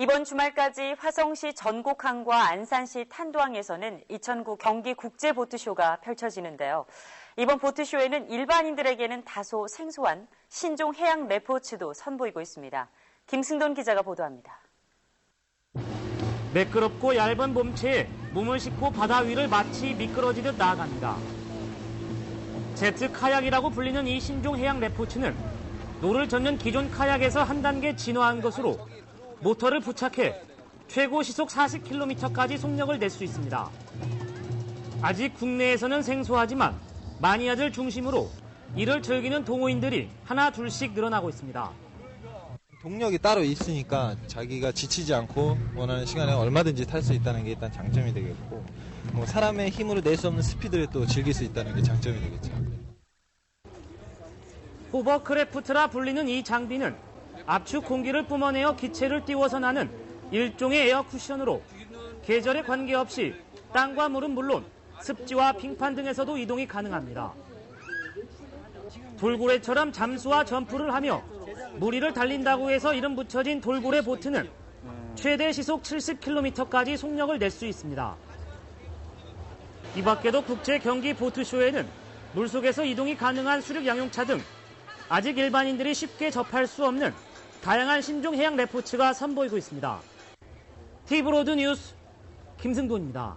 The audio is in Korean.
이번 주말까지 화성시 전곡항과 안산시 탄도항에서는 2009 경기 국제 보트쇼가 펼쳐지는데요. 이번 보트쇼에는 일반인들에게는 다소 생소한 신종 해양 레포츠도 선보이고 있습니다. 김승돈 기자가 보도합니다. 매끄럽고 얇은 몸체에 몸을 싣고 바다 위를 마치 미끄러지듯 나아갑니다. 제트 카약이라고 불리는 이 신종 해양 레포츠는 노를 젓는 기존 카약에서 한 단계 진화한 것으로 모터를 부착해 최고 시속 40km까지 속력을 낼 수 있습니다. 아직 국내에서는 생소하지만 마니아들 중심으로 이를 즐기는 동호인들이 하나 둘씩 늘어나고 있습니다. 동력이 따로 있으니까 자기가 지치지 않고 원하는 시간에 얼마든지 탈 수 있다는 게 일단 장점이 되겠고 뭐 사람의 힘으로 낼 수 없는 스피드를 또 즐길 수 있다는 게 장점이 되겠죠. 호버크래프트라 불리는 이 장비는 압축 공기를 뿜어내어 기체를 띄워서 나는 일종의 에어 쿠션으로 계절에 관계없이 땅과 물은 물론 습지와 빙판 등에서도 이동이 가능합니다. 돌고래처럼 잠수와 점프를 하며 무리를 달린다고 해서 이름 붙여진 돌고래 보트는 최대 시속 70km까지 속력을 낼 수 있습니다. 이 밖에도 국제 경기 보트쇼에는 물속에서 이동이 가능한 수륙 양용차 등 아직 일반인들이 쉽게 접할 수 없는 다양한 신종 해양 레포츠가 선보이고 있습니다. 티브로드 뉴스 김승돈입니다.